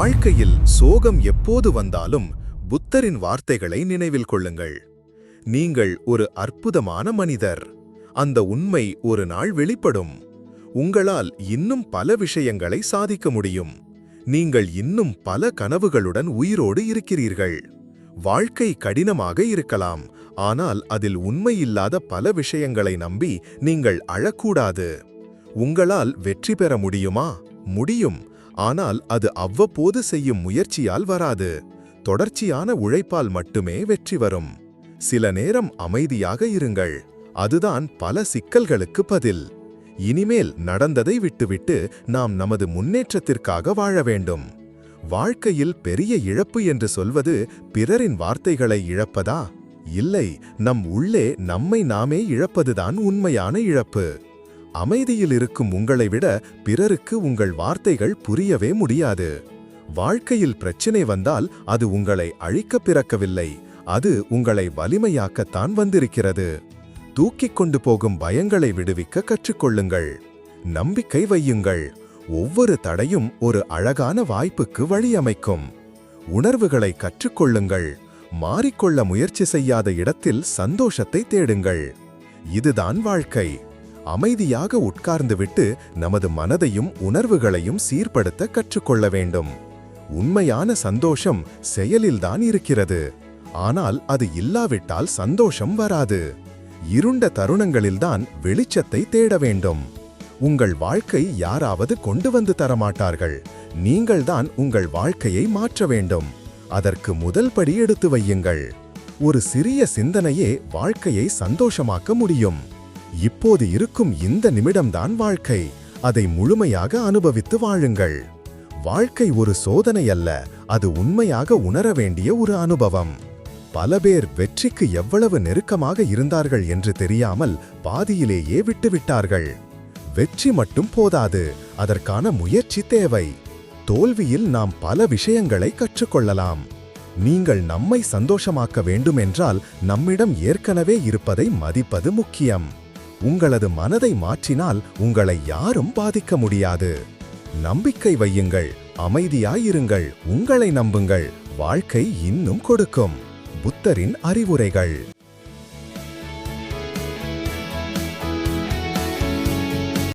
வாழ்க்கையில் சோகம் எப்போது வந்தாலும் புத்தரின் வார்த்தைகளை நினைவில் கொள்ளுங்கள். நீங்கள் ஒரு அற்புதமான மனிதர். அந்த உண்மை ஒரு நாள் வெளிப்படும். உங்களால் இன்னும் பல விஷயங்களை சாதிக்க முடியும். நீங்கள் இன்னும் பல கனவுகளுடன் உயிரோடு இருக்கிறீர்கள். வாழ்க்கை கடினமாக இருக்கலாம். ஆனால் அதில் உண்மையில்லாத பல விஷயங்களை நம்பி நீங்கள் அழக்கூடாது. உங்களால் வெற்றி பெற முடியுமா? முடியும். ஆனால் அது அவ்வப்போது செய்யும் முயற்சியால் வராது. தொடர்ச்சியான உழைப்பால் மட்டுமே வெற்றி வரும். சில நேரம் அமைதியாக இருங்கள். அதுதான் பல சிக்கல்களுக்கு பதில். இனிமேல் நடந்ததை விட்டுவிட்டு நாம் நமது முன்னேற்றத்திற்காக வாழ வேண்டும். வாழ்க்கையில் பெரிய இழப்பு என்று சொல்வது பிறரின் வார்த்தைகளை இழப்பதா? இல்லை நம் உள்ளே நம்மை நாமே இழப்பதுதான் உண்மையான இழப்பு. அமைதியில் இருக்கும் உங்களை விட பிறருக்கு உங்கள் வார்த்தைகள் புரியவே முடியாது. வாழ்க்கையில் பிரச்சினை வந்தால் அது உங்களை அழிக்க பிறக்கவில்லை. அது உங்களை வலிமையாக்கத்தான் வந்திருக்கிறது. தூக்கிக் கொண்டு போகும் பயங்களை விடுவிக்க கற்றுக்கொள்ளுங்கள். நம்பிக்கை வையுங்கள். ஒவ்வொரு தடையும் ஒரு அழகான வாய்ப்புக்கு வழியமைக்கும். உணர்வுகளை கற்றுக்கொள்ளுங்கள். மாறிக்கொள்ள முயற்சி செய்யாத இடத்தில் சந்தோஷத்தை தேடுங்கள். இதுதான் வாழ்க்கை. அமைதியாக உட்கார்ந்துவிட்டு நமது மனதையும் உணர்வுகளையும் சீர்படுத்த கற்றுக்கொள்ள வேண்டும். உண்மையான சந்தோஷம் செயலில்தான் இருக்கிறது. ஆனால் அது இல்லாவிட்டால் சந்தோஷம் வராது. இருண்ட தருணங்களில்தான் வெளிச்சத்தை தேட வேண்டும். உங்கள் வாழ்க்கை யாராவது கொண்டு வந்து தரமாட்டார்கள். நீங்கள்தான் உங்கள் வாழ்க்கையை மாற்ற வேண்டும். அதற்கு முதல் படி எடுத்து வையுங்கள். ஒரு சிறிய சிந்தனையே வாழ்க்கையை சந்தோஷமாக்க முடியும். இப்போது இருக்கும் இந்த நிமிடம்தான் வாழ்க்கை. அதை முழுமையாக அனுபவித்து வாழுங்கள். வாழ்க்கை ஒரு சோதனை அல்ல அது உண்மையாக உணர வேண்டிய ஒரு அனுபவம். பல பேர் வெற்றிக்கு எவ்வளவு நெருக்கமாக இருந்தார்கள் என்று தெரியாமல் பாதியிலேயே விட்டுவிட்டார்கள். வெற்றி மட்டும் போதாது அதற்கான முயற்சி தேவை. தோல்வியில் நாம் பல விஷயங்களை கற்றுக்கொள்ளலாம். நீங்கள் நம்மை சந்தோஷமாக்க வேண்டுமென்றால் நம்மிடம் ஏற்கனவே இருப்பதை மதிப்பது முக்கியம். உங்களது மனதை மாற்றினால் உங்களை யாரும் பாதிக்க முடியாது. நம்பிக்கை வையுங்கள். அமைதியாயிருங்கள். உங்களை நம்புங்கள். வாழ்க்கை இன்னும் கொடுக்கும். புத்தரின் அறிவுரைகள்.